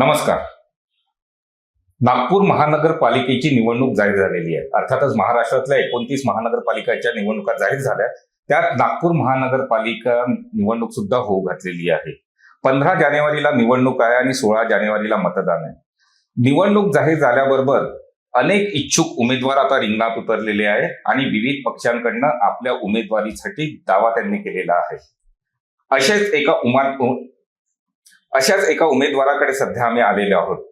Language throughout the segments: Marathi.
नमस्कार. नागपूर महानगरपालिकेची निवडणूक जाहीर झालेली आहे. अर्थातच महाराष्ट्रातल्या एकोणतीस महानगरपालिकाच्या निवडणुका जाहीर झाल्या. त्यात नागपूर महानगरपालिका निवडणूक सुद्धा होऊ घातलेली आहे. पंधरा जानेवारीला निवडणूक आहे आणि सोळा जानेवारीला मतदान आहे. निवडणूक जाहीर झाल्याबरोबर अनेक इच्छुक उमेदवार आता रिंगणात उतरलेले आहे आणि विविध पक्षांकडनं आपल्या उमेदवारीसाठी दावा त्यांनी केलेला आहे. असेच एका उमा अशाच एका उमेदवाराकडे सध्या आम्ही आलेलो आहोत.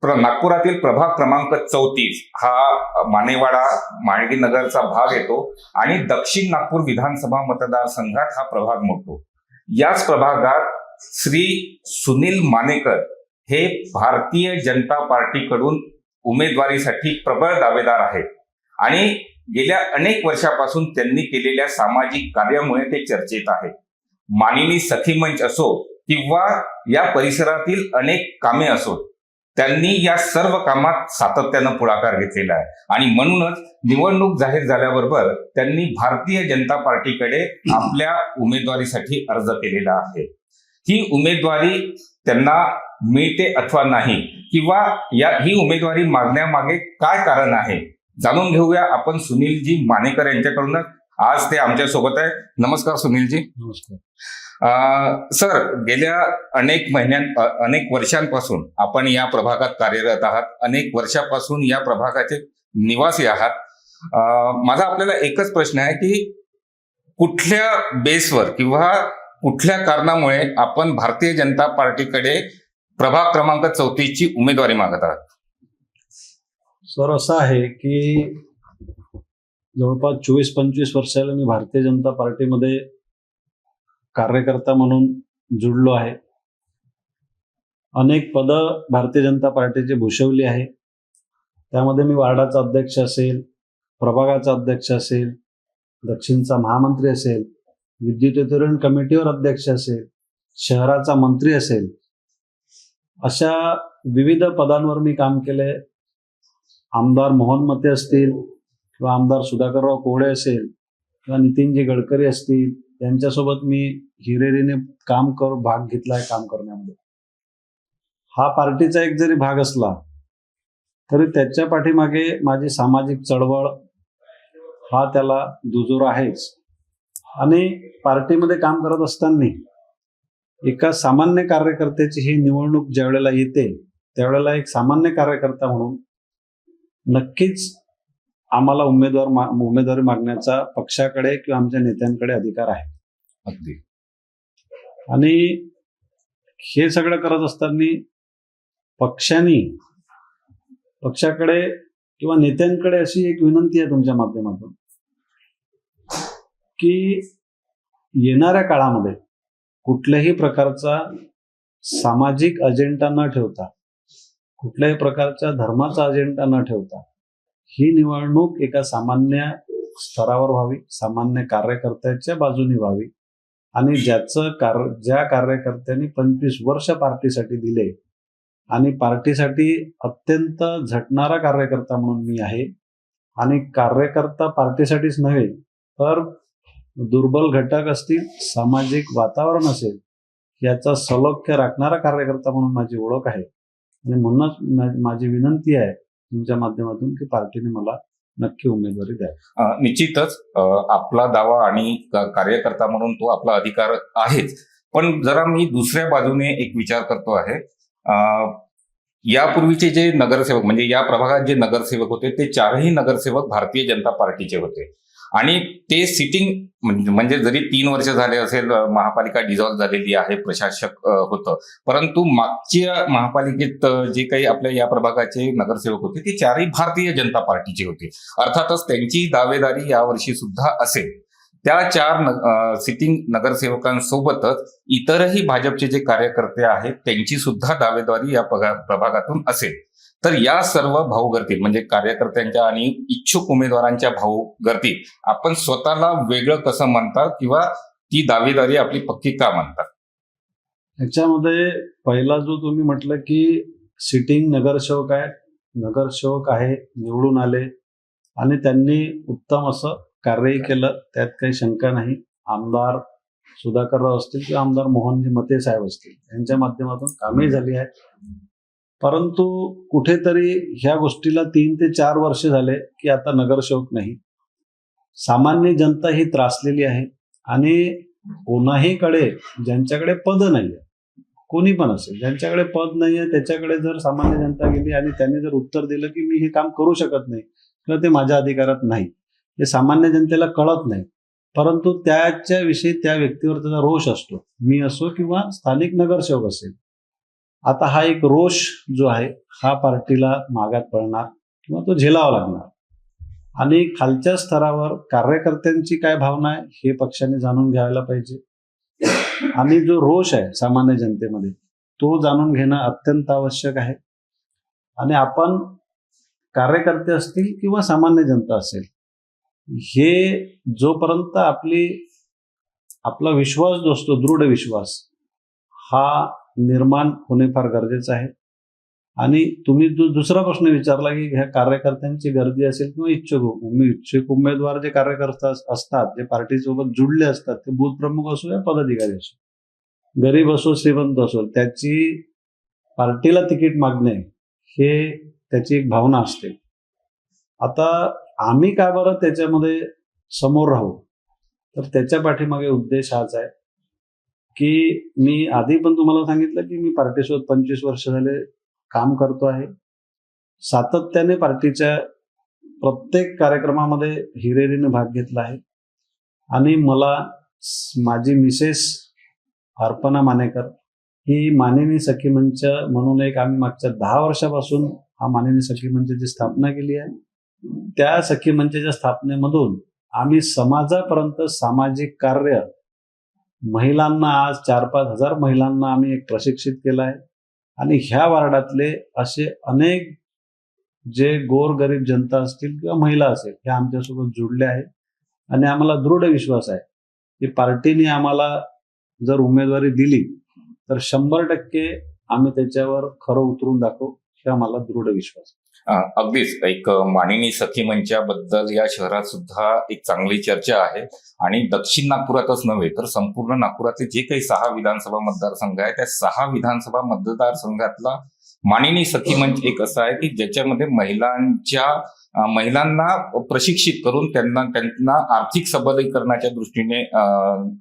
प्र- नागपुरातील प्रभाग क्रमांक चौतीस हा मानेवाडा माळगी नगरचा भाग येतो आणि दक्षिण नागपूर विधानसभा मतदारसंघात हा प्रभाग मोडतो. याच प्रभागात श्री सुनील मानेकर हे भारतीय जनता पार्टीकडून उमेदवारीसाठी प्रबळ दावेदार आहेत. आणि गेल्या अनेक वर्षापासून त्यांनी केलेल्या सामाजिक कार्यामुळे ते चर्चेत आहेत. मानिनी सखी मंच असो किंवा या परिसरातील अनेक कामे असोत त्यांनी या सर्व कामात सातत्यानं पुढाकार घेतलेला आहे. आणि म्हणूनच निवडणूक जाहीर झाल्याबरोबर त्यांनी भारतीय जनता पार्टीकडे आपल्या उमेदवारीसाठी अर्ज केलेला आहे. ही उमेदवारी त्यांना मिळते अथवा नाही किंवा या ही उमेदवारी मागण्यामागे काय कारण आहे जाणून घेऊया आपण सुनीलजी मानेकर यांच्याकडूनच. आज ते आमच्यासोबत आहे नमस्कार सुनीलजी. नमस्कार. सर गेल्या अनेक महिन्यां अनेक वर्षांपासून आपण या प्रभागात कार्यरत आहात. अनेक वर्षापासून या प्रभागाचे निवासी आहात. माझा आपल्याला एकच प्रश्न आहे की कुठल्या बेसवर किंवा कुठल्या कारणामुळे आपण भारतीय जनता पार्टीकडे प्रभाग क्रमांक चौतीसची उमेदवारी मागत आहात? सर असं आहे की जवळपास चोवीस पंचवीस वर्षाला मी भारतीय जनता पार्टीमध्ये कार्यकर्ता म्हणून जुडलो आहे. अनेक पदं भारतीय जनता पार्टीची भूषवली आहे. त्यामध्ये मी वार्डाचा अध्यक्ष असेल प्रभागाचा अध्यक्ष असेल दक्षिणचा महामंत्री असेल विद्युत कमिटीवर अध्यक्ष असेल शहराचा मंत्री असेल. अशा विविध पदांवर मी काम केले. आमदार मोहन मते असतील किंवा आमदार सुधाकरराव कोहळे असेल किंवा नितीनजी गडकरी असतील त्यांच्यासोबत मी हिरेरीने काम कर भाग घेतलाय काम करण्यामध्ये. हा पार्टीचा एक जरी भाग असला तरी त्याच्या पाठीमागे माझी सामाजिक चळवळ हा त्याला दुजोरा आहेच. आणि पार्टीमध्ये काम करत असताना एका सामान्य कार्यकर्त्याची ही निवडणूक ज्यावेळेला येते त्यावेळेला एक सामान्य कार्यकर्ता म्हणून नक्कीच आम्हाला उमेदवार मा- उमेदवारी मागण्याचा पक्षाकडे किंवा आमच्या नेत्यांकडे अधिकार आहे. अगदी. आणि हे सगळं करत असताना पक्षांनी पक्षाकडे किंवा नेत्यांकडे अशी एक विनंती आहे तुमच्या माध्यमातून की येणाऱ्या काळामध्ये कुठल्याही प्रकारचा सामाजिक अजेंडा न ठेवता कुठल्याही प्रकारच्या धर्माचा अजेंडा न ठेवता ही निवडणूक एका सामान्य स्तरावर व्हावी सामान्य कार्यकर्त्याच्या बाजूने व्हावी आणि ज्याचं कार ज्या कार्यकर्त्यांनी पंचवीस वर्ष पार्टीसाठी दिले आणि पार्टीसाठी अत्यंत झटणारा कार्यकर्ता म्हणून मी आहे आणि कार्यकर्ता पार्टीसाठीच नव्हे तर दुर्बल घटक असतील सामाजिक वातावरण असेल याचा सलोख्य राखणारा कार्यकर्ता म्हणून माझी ओळख आहे. आणि म्हणूनच माझी विनंती आहे तुमच्या माध्यमातून की पार्टीने मला नक्की उमेदवारी द्या निश्चितच आपला दावा आणि कार्यकर्ता म्हणून तो आपला अधिकार आहेच. पण जरा मी दुसऱ्या बाजूने एक विचार करतो आहे. यापूर्वीचे जे नगरसेवक म्हणजे या प्रभागात जे नगरसेवक होते ते चारही नगरसेवक भारतीय जनता पार्टीचे होते. आणि ते सिटिंग म्हणजे जरी तीन वर्ष झाले असेल महापालिका डिझॉल्व्ह झालेली आहे प्रशासक होतं. परंतु मागच्या महापालिकेत जे काही आपल्या या प्रभागाचे नगरसेवक होते ते चारही भारतीय जनता पार्टीचे होते. अर्थातच त्यांची दावेदारी यावर्षी सुद्धा असेल. त्या चार न- सिटिंग नगरसेवकांसोबतच इतरही भाजपचे जे कार्यकर्ते आहेत त्यांची सुद्धा दावेदारी या प्रभागातून असेल. तर या सर्व भाऊगर्दीत म्हणजे कार्यकर्त्यांच्या आणि इच्छुक उमेदवारांच्या भाऊगर्दीत आपण स्वतःला वेगळं कसं म्हणतात किंवा ती दावेदारी आपली पक्की का म्हणतात ह्याच्यामध्ये पहिला जो तुम्ही म्हटलं की सिटिंग नगरसेवक आहे नगरसेवक आहे निवडून आले आणि त्यांनी उत्तम असं कार्यही केलं त्यात काही शंका नाही. आमदार सुधाकरराव असतील किंवा आमदार मोहनजी मते साहेब असतील यांच्या माध्यमातून कामही झाली आहेत परंतु कुठेतरी ह्या गोष्टीला तीन ते चार वर्ष झाले की आता नगरसेवक नाही. सामान्य जनता ही त्रासलेली आहे आणि कोणाहीकडे ज्यांच्याकडे पद नाही आहे कोणी पण असेल ज्यांच्याकडे पद नाही आहे त्याच्याकडे जर सामान्य जनता गेली आणि त्यांनी जर उत्तर दिलं की मी हे काम करू शकत नाही किंवा ते माझ्या अधिकारात नाही. हे सामान्य जनतेला कळत नाही. परंतु त्याच्याविषयी त्या व्यक्तीवर त्याचा रोष असतो. मी असो किंवा स्थानिक नगरसेवक असेल आता हा एक रोष जो आहे हा पार्टीला मागात पडणार किंवा तो झेलावा लागणार. आणि खालच्या स्तरावर कार्यकर्त्यांची काय भावना आहे हे पक्षाने जाणून घ्यायला पाहिजे. आणि जो रोष आहे सामान्य जनतेमध्ये तो जाणून घेणं अत्यंत आवश्यक आहे. आणि आपण कार्यकर्ते असतील किंवा सामान्य जनता असेल हे जोपर्यंत आपली आपला विश्वास जो असतो दृढ विश्वास हा निर्माण होणे फार गरजेचं आहे. आणि तुम्ही जो दुसरा प्रश्न विचारला की ह्या कार्यकर्त्यांची गर्दी असेल किंवा इच्छुक इच्छुक उमेदवार जे कार्यकर्ता असतात जे पार्टीसोबत जुडले असतात ते बूथ प्रमुख असो या पदाधिकारी असो गरीब असो श्रीमंत असो त्याची पार्टीला तिकीट मागणे हे त्याची एक भावना असते. आता आम्ही काय बरं त्याच्यामध्ये समोर राहू? तर त्याच्या पाठीमागे उद्देश हाच आहे. की मी आधी पण तुम्हाला सांगितलं की मी पार्टीसोबत पंचवीस वर्ष झाले काम करतो आहे. सातत्याने पार्टीच्या प्रत्येक कार्यक्रमामध्ये हिरेरीने भाग घेतला आहे. आणि मला माझी मिसेस अर्पणा मानेकर ही मानिनी सखी मंच म्हणून एक आम्ही मागच्या दहा वर्षापासून हा मानिनी सखी मंचची स्थापना केली आहे त्या सखी मंचच्या स्थापनेमधून आम्ही समाजापर्यंत सामाजिक कार्य महिलांना आज चार पाच हजार महिलांना आम्ही एक प्रशिक्षित केलं आहे आणि ह्या वार्डातले असे अनेक जे गोरगरीब जनता असतील किंवा महिला असेल हे आमच्यासोबत जुडले आहे आणि आम्हाला दृढ विश्वास आहे की पार्टीने आम्हाला जर उमेदवारी दिली तर शंभर टक्के आम्ही त्याच्यावर खरं उतरून दाखवू हे आम्हाला दृढ विश्वास आहे. अगदीच एक मानिनी सखी मंचाबद्दल या शहरात सुद्धा एक चांगली चर्चा आहे. आणि दक्षिण नागपुरातच नव्हे तर संपूर्ण नागपुरातले जे काही सहा विधानसभा मतदारसंघ आहे त्या सहा विधानसभा मतदारसंघातला मानिनी सखी मंच एक असं आहे की ज्याच्यामध्ये महिलांच्या महिलांना प्रशिक्षित करून त्यांना त्यांना आर्थिक सबलीकरणाच्या दृष्टीने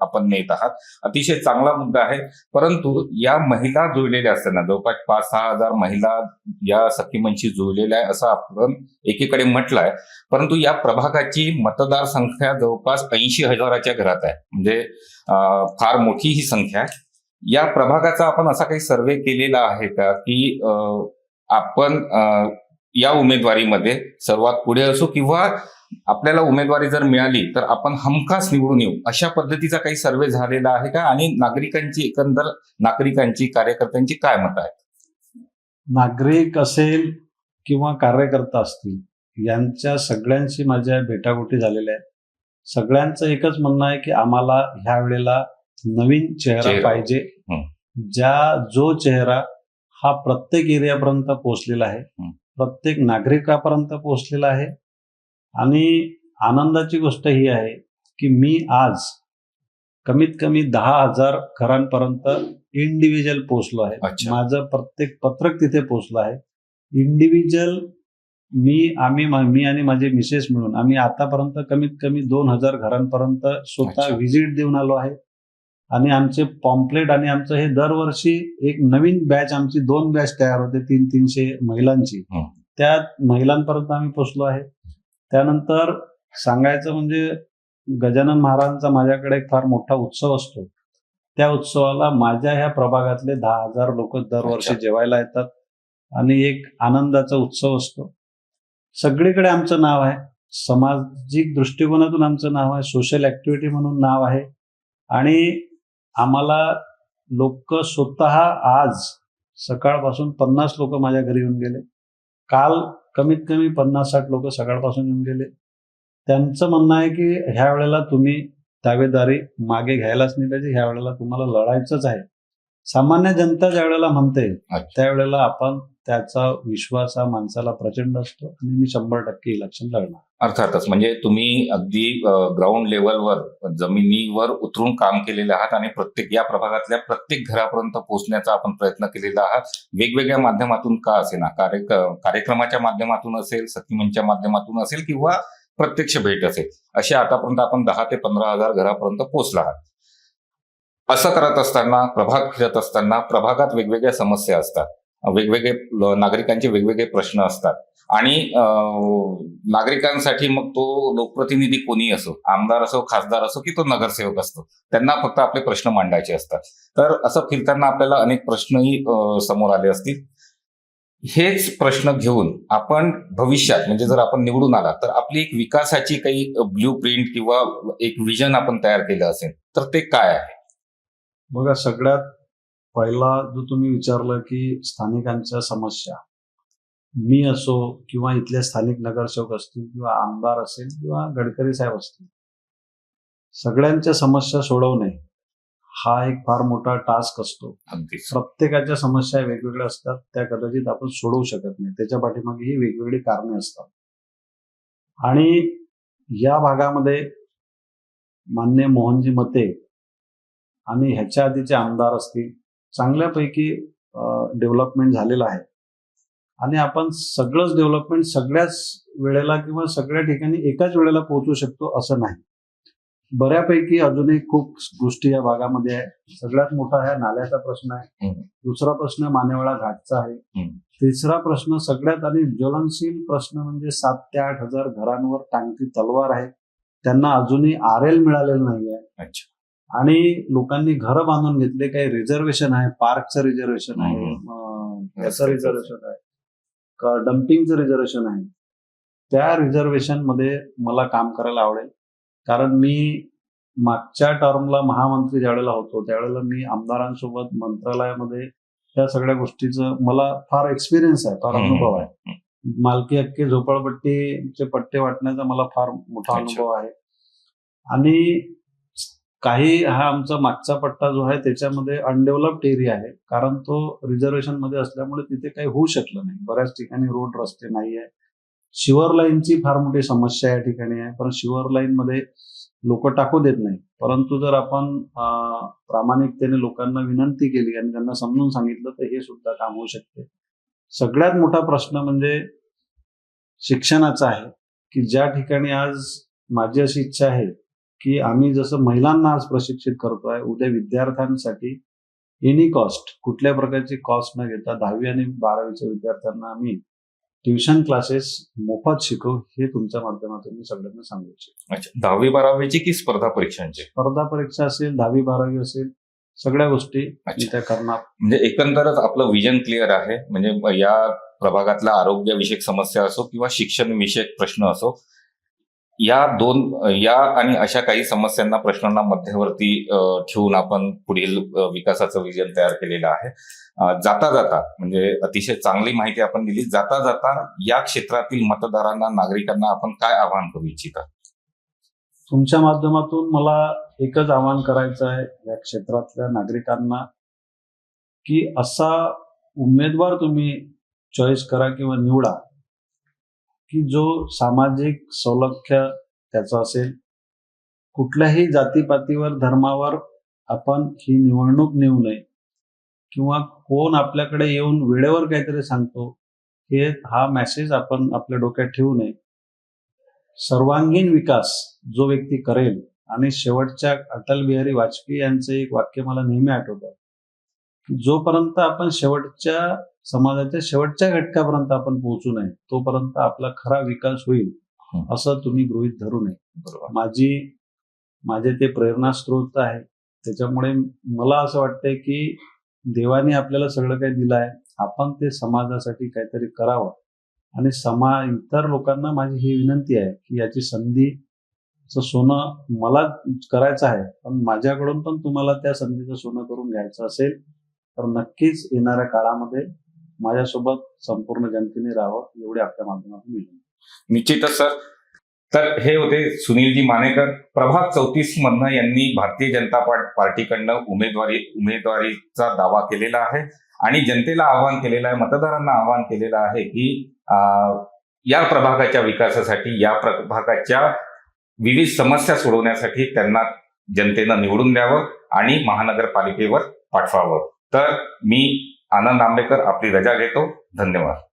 आपण नेत आहात. अतिशय चांगला मुद्दा आहे. परंतु या महिला जुळलेल्या असताना जवळपास पाच सहा हजार महिला या सखीमंची जुळलेल्या आहे असं आपण एकीकडे म्हटलं आहे परंतु या प्रभागाची मतदार संख्या जवळपास ऐंशी हजाराच्या घरात आहे. म्हणजे फार मोठी ही संख्या आहे. या प्रभागाचा आपण असा काही सर्वे केलेला आहे का? की आपण या उमेदवारीमध्ये सर्वात पुढे असो किंवा आपल्याला उमेदवारी जर मिळाली तर आपण हमखास निवडून येऊ अशा पद्धतीचा काही सर्वे झालेला आहे का? आणि नागरिकांची एकंदर नागरिकांची कार्यकर्त्यांची काय मत आहे नागरिक असेल किंवा कार्यकर्ता असतील यांच्या सगळ्यांशी माझ्या भेटागोटी झालेल्या आहेत. सगळ्यांचं एकच म्हणणं आहे की आम्हाला ह्या वेळेला नवीन चेहरा चेहरा. पाहिजे हं. ज्या जो चेहरा हा प्रत्येक एरियापर्यंत पोहोचलेला आहे हं. प्रत्येक नागरिकापर्यंत पोहोचलेला आहे आणि आनंदाची गोष्ट ही आहे की मी आज कमीत कमी दहा हजार घरांपर्यंत इंडिव्हिज्युअल पोहोचलो आहे अच्छा. माझं प्रत्येक पत्रक तिथे पोहोचलं आहे इंडिव्हिज्युअल मी आम्ही मा- मी आणि माझे मिसेस मिळून आम्ही आतापर्यंत कमीत कमी दोन हजार घरांपर्यंत स्वतः. व्हिजिट देऊन आलो आहे आणि आमचे पॉम्पलेट आणि आमचं हे दरवर्षी एक नवीन बॅच आमची दोन बॅच तयार होते तीन तीनशे महिलांची. त्या महिलांपर्यंत आम्ही पोचलो आहे. त्यानंतर सांगायचं म्हणजे गजानन महाराजांचा माझ्याकडे एक फार मोठा उत्सव असतो. त्या उत्सवाला माझ्या ह्या प्रभागातले दहा हजार लोक दरवर्षी. जेवायला येतात आणि एक आनंदाचा उत्सव असतो. सगळीकडे आमचं नाव आहे. सामाजिक दृष्टिकोनातून आमचं नाव आहे. सोशल ऍक्टिव्हिटी म्हणून नाव आहे. आणि आम्हाला लोक स्वतः आज सकाळपासून पन्नास लोक माझ्या घरी येऊन गेले. काल कमीत कमी पन्नास साठ लोक सकाळपासून येऊन गेले. त्यांचं म्हणणं आहे की ह्या वेळेला तुम्ही दावेदारी मागे घ्यायलाच नाही पाहिजे ह्या वेळेला तुम्हाला लढायचंच आहे. सामान्य जनता ज्या वेळेला म्हणते. त्यावेळेला आपण त्याचा विश्वास हा माणसाला प्रचंड असतो आणि मी शंभर टक्के इलेक्शन लढणार. अर्थातच. म्हणजे तुम्ही अगदी ग्राउंड लेवलवर जमिनीवर उतरून काम केलेले आहात आणि प्रत्येक या प्रभागातल्या प्रत्येक घरापर्यंत पोहोचण्याचा आपण प्रयत्न केलेला आहात. वेगवेगळ्या माध्यमातून का असेना? कार्य कार्यक्रमाच्या माध्यमातून असेल सखीमनच्या माध्यमातून असेल किंवा प्रत्यक्ष भेट असेल असे आतापर्यंत आपण दहा ते पंधरा हजार घरापर्यंत पोहोचला आहात. असं करत असताना प्रभाग फिरत असताना प्रभागात वेगवेगळ्या समस्या असतात. वेगवेगळे नागरिकांचे वेगवेगळे प्रश्न असतात. आणि नागरिकांसाठी मग तो लोकप्रतिनिधी कोणी असो आमदार असो खासदार असो की तो नगरसेवक असतो त्यांना फक्त आपले प्रश्न मांडायचे असतात. तर असं फिरताना आपल्याला अनेक प्रश्नही समोर आले असतील. हेच प्रश्न घेऊन आपण भविष्यात म्हणजे जर आपण निवडून आला तर आपली एक विकासाची काही ब्ल्यू प्रिंट किंवा एक विजन आपण तयार केलं असेल तर ते काय आहे? बघा सगळ्यात पहिला जो तुम्ही विचारलं की स्थानिकांच्या समस्या मी असो किंवा इथले स्थानिक नगरसेवक असतील किंवा आमदार असेल किंवा गडकरी साहेब असतील सगळ्यांच्या समस्या सोडवणे हा एक फार मोठा टास्क असतो. प्रत्येकाच्या समस्या वेगवेगळ्या असतात त्या कदाचित आपण सोडवू शकत नाही. त्याच्या पाठीमागे ही वेगवेगळी कारणे असतात. आणि या भागामध्ये मान्य मोहनजी मते आणि ह्याच्या आधीचे आमदार असतील चांगल्यापैकी डेव्हलपमेंट झालेलं आहे. आणि आपण सगळंच डेव्हलपमेंट सगळ्याच वेळेला किंवा सगळ्या ठिकाणी एकाच वेळेला पोहोचू शकतो असं नाही. बऱ्यापैकी अजूनही खूप गोष्टी या भागामध्ये आहे सगळ्यात मोठा हा नाल्याचा प्रश्न आहे. दुसरा प्रश्न मानेवाडा घाटचा आहे. तिसरा प्रश्न सगळ्यात आणि ज्वलनशील प्रश्न म्हणजे सात ते आठ हजार घरांवर टांगती तलवार आहे. त्यांना अजूनही आर एल मिळालेलं नाही आहे अच्छा. आणि लोकांनी घरं बांधून घेतले काही रिझर्वेशन आहे पार्कचं रिझर्वेशन आहे हम्म. अं, याचं रिझर्वेशन आहे डम्पिंगचं रिझर्वेशन आहे. त्या रिझर्वेशनमध्ये मला काम करायला आवडेल. कारण मी मागच्या टर्मला महामंत्री ज्यावेळेला होतो त्यावेळेला मी आमदारांसोबत मंत्रालयामध्ये त्या सगळ्या गोष्टीचं मला फार एक्सपिरियन्स आहे फार अनुभव आहे. मालकी हक्की झोपडपट्टीचे पट्टे वाटण्याचा मला फार मोठा. अनुभव आहे. आणि काही हा आमचा मागचा पट्टा जो आहे त्याच्यामध्ये अनडेव्हलप्ड एरिया आहे. कारण तो रिझर्वेशनमध्ये असल्यामुळे तिथे काही होऊ शकलं नाही. बऱ्याच ठिकाणी रोड रस्ते नाही आहे शिवर लाईनची फार मोठी समस्या या ठिकाणी आहे. पण शिवर लाईन मध्ये लोक टाकू देत नाही परंतु जर आपण प्रामाणिकतेने लोकांना विनंती केली आणि त्यांना समजून सांगितलं तर हे सुद्धा काम होऊ शकते. सगळ्यात मोठा प्रश्न म्हणजे शिक्षणाचा आहे की ज्या ठिकाणी आज माझी अशी इच्छा आहे की आम्ही जसं महिलांना आज प्रशिक्षित करतोय उद्या विद्यार्थ्यांसाठी एनी कॉस्ट कुठल्या प्रकारची कॉस्ट न घेता दहावी आणि बारावीच्या विद्यार्थ्यांना आम्ही ट्युशन क्लासेस मोफत शिकवू हे तुमच्या माध्यमातून मी सगळ्यांना सांगू इच्छितो. अच्छा दहावी बारावीची की स्पर्धा परीक्षांची स्पर्धा परीक्षा असेल दहावी बारावी असेल सगळ्या गोष्टी त्या करणार. म्हणजे एकंदरच आपलं विजन क्लिअर आहे म्हणजे या प्रभागातल्या आरोग्यविषयक समस्या असो किंवा शिक्षण विषयक प्रश्न असो या दोन या आणि अशा काही समस्यांना प्रश्नांना मध्यवर्ती ठेवून आपण पुढील विकासाचं विजन तयार केलेलं आहे. जाता जाता म्हणजे अतिशय चांगली माहिती आपण दिली. जाता जाता या क्षेत्रातील मतदारांना नागरिकांना आपण काय आवाहन करू इच्छिता? तुमच्या माध्यमातून मला एकच आवाहन करायचं आहे या क्षेत्रातल्या नागरिकांना की असा उमेदवार तुम्ही चॉईस करा किंवा निवडा की जो सामाजिक सौलख्य त्याचा असेल कुठल्याही जातीपातीवर धर्मावर आपण ही निवडणूक नेऊ नये. किंवा कोण आपल्याकडे येऊन वेळेवर काहीतरी सांगतो हे हा मेसेज आपण आपल्या डोक्यात ठेवू नये. सर्वांगीण विकास जो व्यक्ती करेल आणि शेवटच्या अटल बिहारी वाजपेयी यांचं एक वाक्य मला नेहमी आठवतं जोपर्यंत आपण शेवटच्या समाजाच्या शेवटच्या घटकापर्यंत आपण पोहोचू नये तोपर्यंत आपला खरा विकास होईल. असं तुम्ही गृहीत धरू नये. माझी माझे ते प्रेरणास्त्रोत आहे. त्याच्यामुळे मला असं वाटतंय की देवाने आपल्याला सगळं काही दिलं आहे आपण ते समाजासाठी काहीतरी करावं. आणि समा इतर लोकांना माझी ही विनंती आहे की याची संधी सोनं मला करायचं आहे पण माझ्याकडून पण तुम्हाला त्या संधीचं सोनं करून घ्यायचं असेल तर नक्कीच येणाऱ्या काळामध्ये माझ्यासोबत संपूर्ण जनतेने राहावं एवढे आपल्या माध्यमातून निश्चितच सर. तर हे होते सुनीलजी मानेकर. प्रभाग चौतीस मधनं यांनी भारतीय जनता पार्टीकडनं उमेदवारी उमेदवारीचा दावा केलेला आहे आणि जनतेला आवाहन केलेलं आहे मतदारांना आवाहन केलेलं आहे की या प्रभागाच्या विकासासाठी या प्रभागाच्या विविध समस्या सोडवण्यासाठी त्यांना जनतेनं निवडून द्यावं आणि महानगरपालिकेवर पाठवावं. तर मी आनंद आंबेकर आपली रजा घेतो. धन्यवाद.